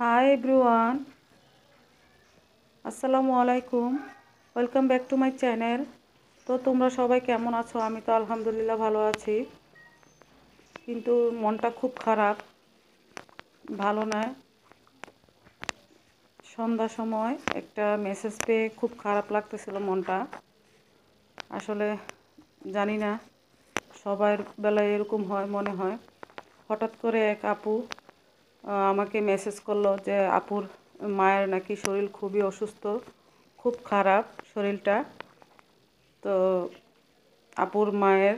High everyone আসসালামু আলাইকুম welcome back to my channel তো তোমরা সবাই কেমন আছো? আমি তো আলহামদুলিল্লাহ ভালো আছি। কিন্তু মনটা খুব খারাপ। ভালো নয় সন্ধ্যার সময় একটা মেসেজ পেয়ে খুব খারাপ লাগতেছিল মনটা। আসলে জানি না। সবার বেলায় এরকম হয়, মনে হয়। হঠাৎ করে এক আপু আমাকে মেসেজ করল যে, আপুর মায়ের নাকি শরীর খুবই অসুস্থ, খুব খারাপ শরীরটা। তো আপুর মায়ের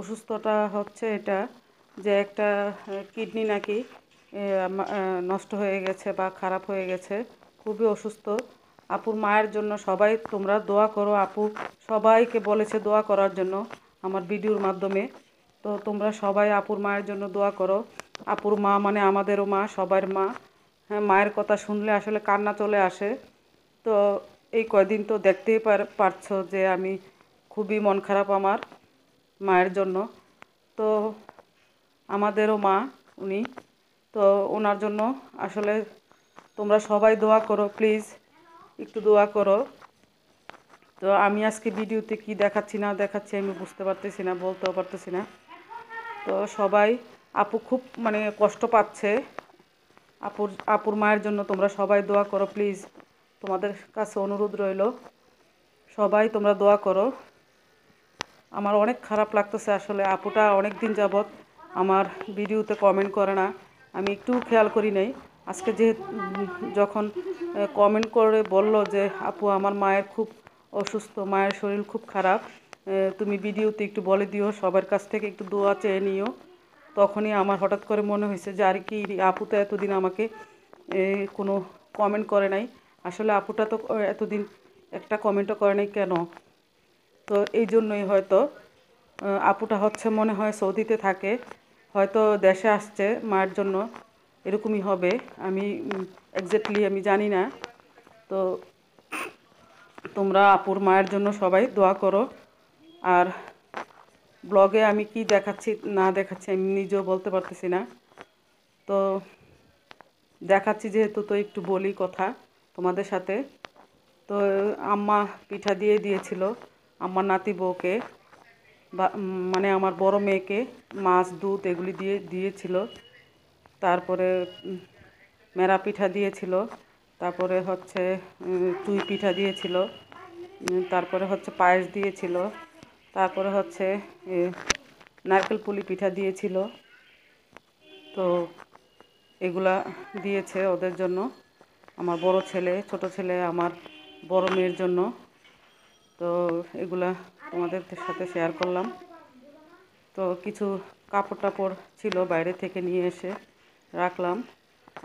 অসুস্থতা হচ্ছে এটা যে, একটা কিডনি নাকি নষ্ট হয়ে গেছে বা খারাপ হয়ে গেছে, খুবই অসুস্থ। আপুর মায়ের জন্য সবাই, তোমরা দোয়া করো আপু, সবাইকে বলেছে দোয়া করার জন্য আমার ভিডিওর মাধ্যমে। তো তোমরা সবাই আপুর মায়ের জন্য দোয়া করো। আপুর মা মানে আমাদেরও মা, সবার মা। হ্যাঁ মায়ের কথা শুনলে আসলে কান্না চলে আসে। তো এই কয়দিন তো দেখতেই পারছ যে আমি খুবই মন খারাপ আমার মায়ের জন্য। তো আমাদেরও মা উনি। তো ওনার জন্য আসলে তোমরা সবাই দোয়া করো, প্লিজ একটু দোয়া করো। তো আমি আজকে ভিডিওতে কি দেখাচ্ছি না দেখাচ্ছি আমি বুঝতে পারতেছি না, বলতেও পারতেছি না। তো সবাই আপু খুব মানে কষ্ট পাচ্ছে। আপুর আপুর মায়ের জন্য তোমরা সবাই দোয়া করো প্লিজ তোমাদের কাছে অনুরোধ রইল, সবাই তোমরা দোয়া করো। আমার অনেক খারাপ লাগতেছে আসলে, আপুটা অনেক দিন যাবৎ আমার ভিডিওতে কমেন্ট করে না। আমি একটু খেয়াল করি নাই। আজকে যে যখন কমেন্ট করে বলল যে, আপু, আমার মায়ের খুব অসুস্থ, মায়ের শরীর খুব খারাপ তুমি ভিডিওতে একটু বলে দিও, সবার কাছ থেকে একটু দোয়া চেয়ে নিও। তখনই আমার হঠাৎ করে মনে হয়েছে যে, আর কি আপু তো এতদিন আমাকে কোনো কমেন্ট করে নাই। আসলে আপুটা তো এতদিন একটা কমেন্টও করে নাই কেন? তো এই জন্যই হয়তো আপুটা হচ্ছে মনে হয় সৌদিতে থাকে, হয়তো দেশে আসছে মায়ের জন্য, এরকমই হবে, আমি একজ্যাক্টলি আমি জানি না। তো তোমরা আপুর মায়ের জন্য সবাই দোয়া করো, আর ব্লগে আমি কি দেখাচ্ছি, না দেখাচ্ছি আমি নিজেও বলতে পারতেছি না। তো দেখাচ্ছি যেহেতু তো একটু বলি কথা তোমাদের সাথে। তো আম্মা পিঠা দিয়ে দিয়েছিল আমার নাতি বউকে বা মানে আমার বড় মেয়েকে মাছ, দুধ এগুলি দিয়ে, দিয়েছিল। তারপরে মেরা পিঠা দিয়েছিল, তারপরে হচ্ছে চুই পিঠা দিয়েছিল তারপরে হচ্ছে পায়েস দিয়েছিল। তারপরে হচ্ছে নারকেল পুলি পিঠা দিয়েছিল। তো এগুলা দিয়েছে ওদের জন্য। আমার বড় ছেলে, ছোট ছেলে, আমার বড় মেয়ের জন্য। তো এগুলা তোমাদের সাথে শেয়ার করলাম। তো কিছু কাপড় টাপড় ছিল বাইরে থেকে নিয়ে এসে রাখলাম।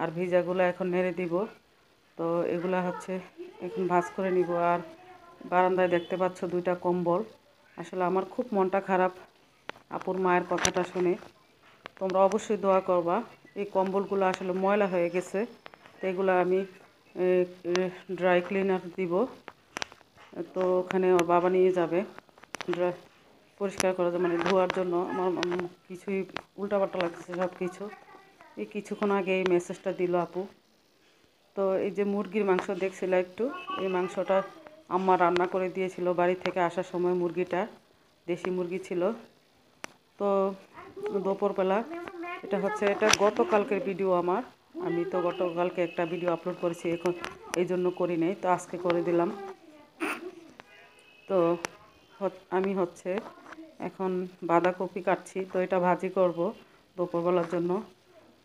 আর ভিজাগুলো এখন নেড়ে দিব। তো এগুলা হচ্ছে এখন ভাজ করে নিব। আর বারান্দায় দেখতে পাচ্ছ দুইটা কম্বল। আসলে আমার খুব মনটা খারাপ আপুর মায়ের কথাটা শুনে। তোমরা অবশ্যই দোয়া করবা। এই কম্বলগুলো আসলে ময়লা হয়ে গেছে, তো এগুলো আমি ড্রাই ক্লিনার দিব। তো ওখানে ওর বাবা নিয়ে যাবে। ড্রাই পরিষ্কার করার মানে ধোয়ার জন্য। আমার কিছুই উল্টাপাল্টা লাগছে সব কিছু এই কিছুক্ষণ আগে এই মেসেজটা দিল আপু। তো এই যে মুরগির মাংস দেখছিল একটু, এই মাংসটা আম্মা রান্না করে দিয়েছিল বাড়ি থেকে আসার সময় মুরগিটা, দেশি মুরগি ছিল। তো দুপুরবেলা এটা হচ্ছে, এটা গতকালকের ভিডিও আমার। আমি তো গতকালকে একটা ভিডিও আপলোড করেছি, এখন এই জন্য করি নাই, তো আজকে করে দিলাম। তো আমি হচ্ছে এখন বাঁধাকপি কাটছি, তো এটা ভাজি করব দুপুরবেলার জন্য।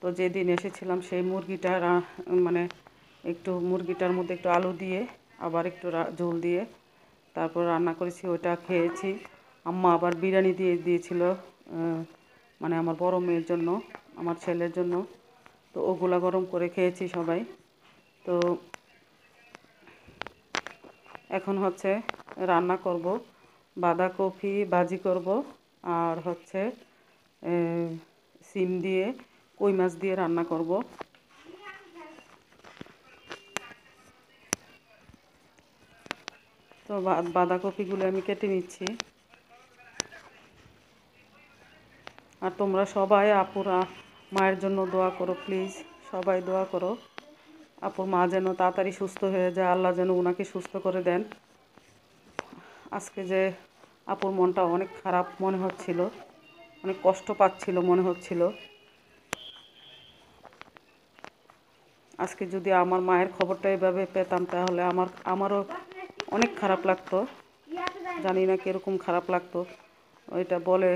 তো যেদিন এসেছিলাম সেই মুরগিটা মানে একটু মুরগিটার মধ্যে একটু আলু দিয়ে আবার একটু ঝোল দিয়ে তারপর রান্না করেছি, ওটা খেয়েছি। আম্মা আবার বিরিয়ানি দিয়ে দিয়েছিল মানে আমার বড় মেয়ের জন্য, আমার ছেলের জন্য। তো ওগুলা গরম করে খেয়েছি সবাই। তো এখন হচ্ছে রান্না করব, বাঁধাকপি ভাজি করব, আর হচ্ছে সিম দিয়ে, কই মাছ দিয়ে রান্না করব। তো বাঁধাকপিগুলো আমি কেটে নিচ্ছি। আর তোমরা সবাই আপুরা মায়ের জন্য দোয়া করো, প্লিজ। সবাই দোয়া করো। আপুর মা যেন তাড়াতাড়ি সুস্থ হয়ে যায়, আল্লাহ যেন ওনাকে সুস্থ করে দেন। আজকে যে আপুর মনটা অনেক খারাপ মনে হচ্ছিল, অনেক কষ্ট পাচ্ছিল মনে হচ্ছিল। আজকে যদি আমার মায়ের খবরটা এভাবে পেতাম, তাহলে আমার, আমারও অনেক খারাপ লাগতো। জানি না কীরকম খারাপ লাগতো। ওইটা বলে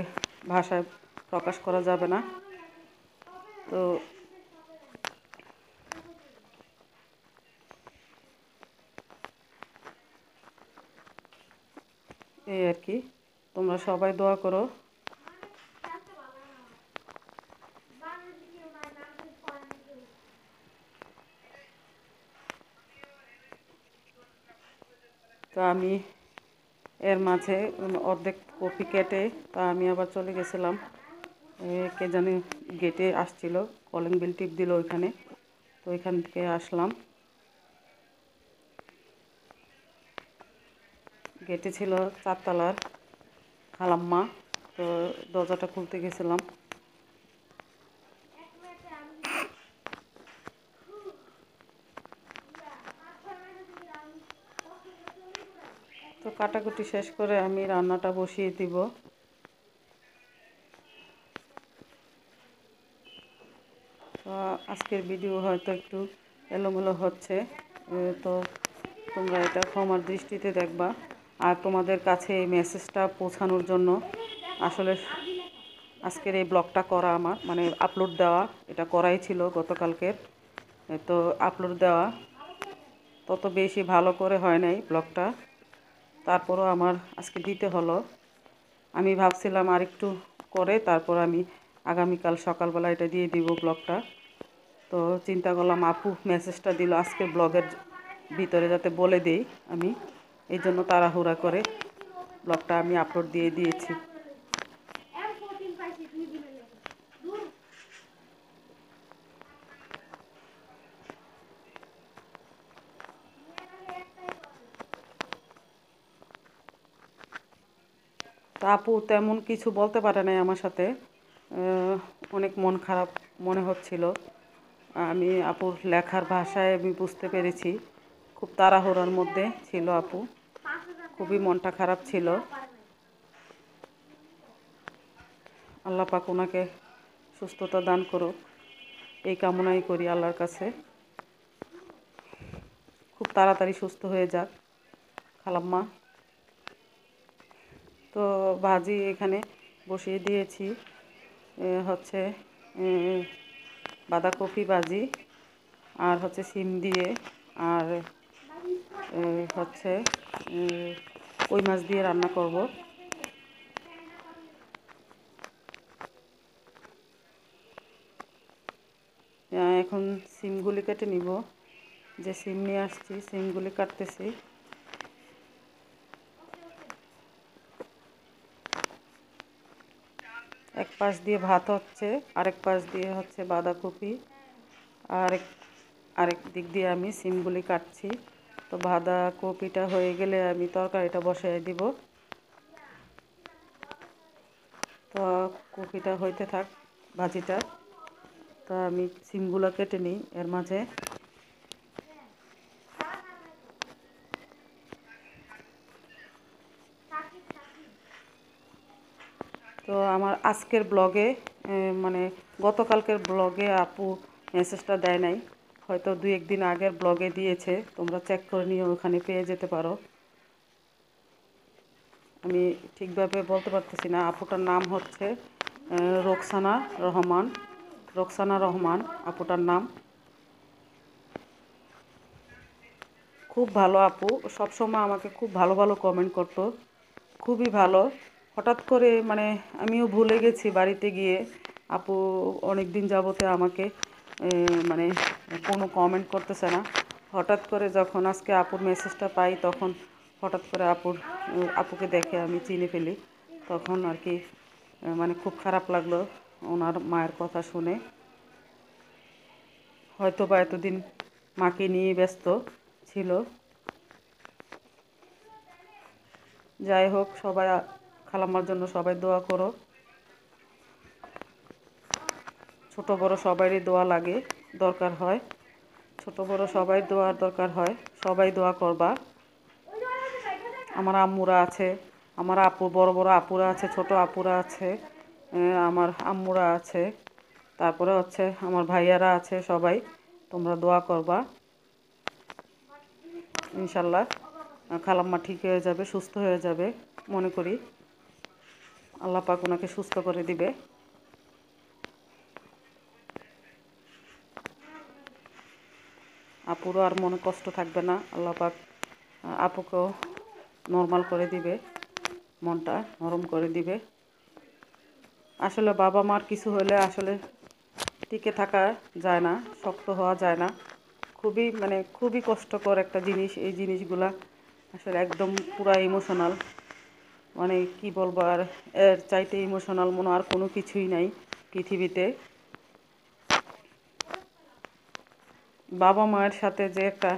ভাষায় প্রকাশ করা যাবে না। তো এই আর কি। তোমরা সবাই দোয়া করো। তো আমি এর মাঝে অর্ধেক কপি কেটে, তা আমি আবার চলে গেছিলাম। কে জানি গেটে আসছিল কলিং বিল টিপ দিল ওইখানে। তো ওইখান থেকে আসলাম। গেটে ছিল চারতলার খালাম্মা, তো দরজাটা খুলতে গেছিলাম। কাটাকুটি শেষ করে আমি রান্নাটা বসিয়ে দিব। আজকের ভিডিও হয়তো একটু এলোমেলো হচ্ছে তো তোমরা এটা ক্ষমার দৃষ্টিতে দেখবা। আর তোমাদের কাছে এই মেসেজটা পৌঁছানোর জন্য আসলে আজকের এই ব্লগটা করা আমার মানে আপলোড দেওয়া, এটা করাই ছিল গতকালকের। তো আপলোড দেওয়া, তত বেশি ভালো করে হয় নাই ব্লগটা। তারপরও আমার আজকে দিতে হলো। আমি ভাবছিলাম আর একটু করে, তারপর আমি আগামীকাল সকালবেলা এটা দিয়ে দিব ব্লগটা। তো চিন্তা করলাম, আপু মেসেজটা দিল আজকে ব্লগের ভিতরে যাতে বলে দেই আমি। এই জন্য তাড়াহুড়া করে ব্লগটা আমি আপলোড দিয়ে দিয়েছি। তা আপু তেমন কিছু বলতে পারে নাই আমার সাথে। অনেক মন খারাপ মনে হচ্ছিল। আমি আপুর লেখার ভাষায় আমি বুঝতে পেরেছি। খুব তাড়াহুড়োর মধ্যে ছিল আপু। খুবই মনটা খারাপ ছিল। আল্লাহ পাক ওনাকে সুস্থতা দান করুক। এই কামনাই করি আল্লাহর কাছে। খুব তাড়াতাড়ি সুস্থ হয়ে যাক। খালাম্মা তো ভাজি এখানে বসিয়ে দিয়েছি। হচ্ছে বাঁধাকপি ভাজি আর হচ্ছে সিম দিয়ে আর হচ্ছে কই মাছ দিয়ে রান্না করব। এখন সিমগুলি কেটে নিব। যে সিম নিয়ে আসছি, সিমগুলি কাটতেছি। এক পাশ দিয়ে ভাত হচ্ছে, আরেক পাশ দিয়ে হচ্ছে বাঁধাকপি। আরেক আরেক দিক দিয়ে আমি সিমগুলি কাটছি। তো বাঁধাকপিটা হয়ে গেলে আমি তরকারিটা বসাই দিব। তো কপিটা হইতে থাক, ভাজিটা। তো আমি সিমগুলো কেটে নিই এর মাঝে। তো আমার আজকের ব্লগে মানে গতকালকের ব্লগে আপু মেসেজটা দেয় নাই। হয়তো দুই একদিন আগের ব্লগে দিয়েছে, তোমরা চেক করে নিয়ে ওখানে পেয়ে যেতে পারো। আমি ঠিকভাবে বলতে পারতেছি না, আপুটার নাম হচ্ছে রোকসানা রহমান রোকসানা রহমান আপুটার নাম। খুব ভালো আপু, সবসময় আমাকে খুব ভালো ভালো কমেন্ট করতো, খুবই ভালো। হঠাৎ করে মানে আমিও ভুলে গেছি বাড়িতে গিয়ে। আপু অনেক দিন যাবতে আমাকে মানে কোনো কমেন্ট করতেছে না। হঠাৎ করে যখন আজকে আপুর মেসেজটা পাই তখন হঠাৎ করে আপুর, আপুকে দেখে আমি চিনে ফেলি। তখন আর কি মানে খুব খারাপ লাগল ওনার মায়ের কথা শুনে। হয়তো বা এতদিন মাকে নিয়ে ব্যস্ত ছিল। যাই হোক, সবাই খালাম্মার জন্য সবাই দোয়া করো। ছোট বড় সবারই দোয়া লাগে, দরকার হয়। ছোট বড় সবাই দোয়ার দরকার হয়, সবাই দোয়া করবা। আমার আম্মুরা আছে, আমার আপু, বড় বড় আপুরা আছে, ছোট আপুরা আছে আমার আম্মুরা আছে। তারপরে হচ্ছে আমার ভাইয়ারা আছে সবাই, তোমরা দোয়া করবা। ইনশাল্লাহ, খালাম্মা ঠিক হয়ে যাবে, সুস্থ হয়ে যাবে, মনে করি। আল্লাহ পাক ওনাকে সুস্থ করে দিবে। আপুরও আর মনে কষ্ট থাকবে না, আল্লাহ পাক আপুকেও নর্মাল করে দিবে, মনটা নরম করে দিবে। আসলে বাবা মার কিছু হলে আসলে টিকে থাকা যায় না, শক্ত হওয়া যায় না। খুবই মানে খুবই কষ্টকর একটা জিনিস, এই জিনিসগুলা আসলে একদম পুরা ইমোশনাল মানে কি বলব আর, এর চাইতে ইমোশনাল মনে আর কোনো কিছুই নাই পৃথিবীতে। বাবা মায়ের সাথে যে একটা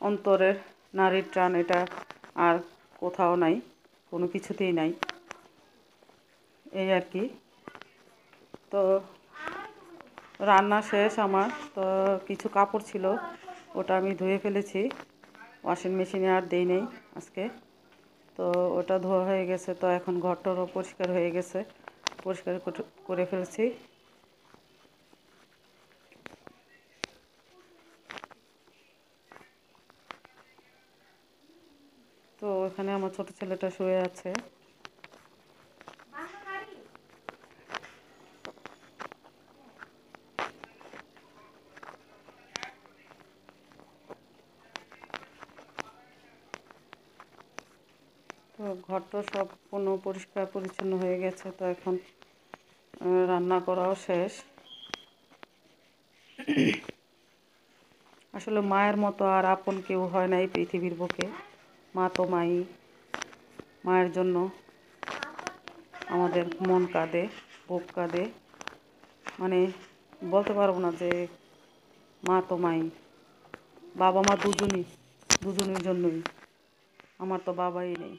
অন্তরের নারীর টান এটা আর কোথাও নাই, কোনো কিছুতেই নাই। এই আর কি। তো রান্না শেষ আমার, তো কিছু কাপড় ছিল, ওটা আমি ধুয়ে ফেলেছি। ওয়াশিং মেশিনে আর দেই নেই আজকে। তো ওটা ধোয়া হয়ে গেছে, তো এখন ঘরটারও পরিষ্কার হয়ে গেছে। পরিষ্কার করে ফেলছি। তো ওখানে আমার ছোট ছেলেটা শুয়ে আছে। তো ঘরটা সম্পূর্ণ পরিষ্কার পরিচ্ছন্ন হয়ে গেছে, তো এখন রান্না করাও শেষ। আসলে মায়ের মতো আর আপন কেউ হয় না এই পৃথিবীর বুকে। মা তো মাই, মায়ের জন্য আমাদের মন কাঁদে, বুক কাঁদে। মানে বলতে পারব না যে মা তো মাই, বাবা মা দুজনই, দুজনের জন্যই। আমার তো বাবাই নেই।